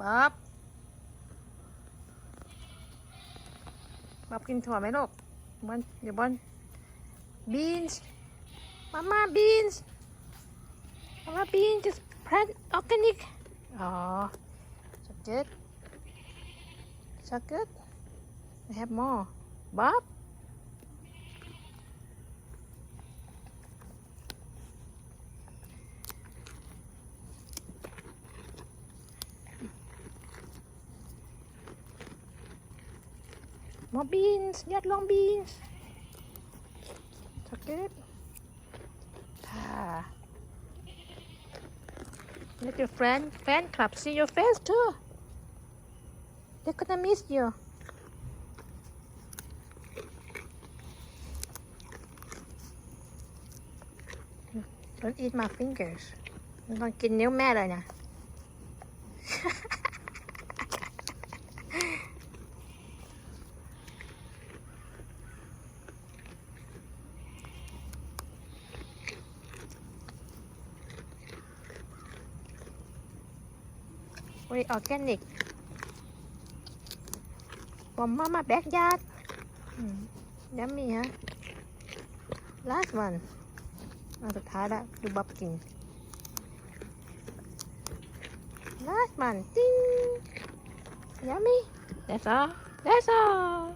บับบับกินถั่วไหมลูกบอลอย่าบอลบีนส์มาม่าบีนส์มาม่าบีนส์ just plant organic อ๋อ so good so good I have more Bob More beans! Yes, long beans! Suck it. Ah. Let your friend, fan club see your face too. They're gonna miss you. Don't eat my fingers. I'm gonna get new matter now. นนิ้วแม่เลยนะ Very organic. From Mama backyard. Mm. Yummy, huh? Last one. อันสุดท้ายละดูบ๊อบกิน Last one. Ding. Yummy. That's all. That's all.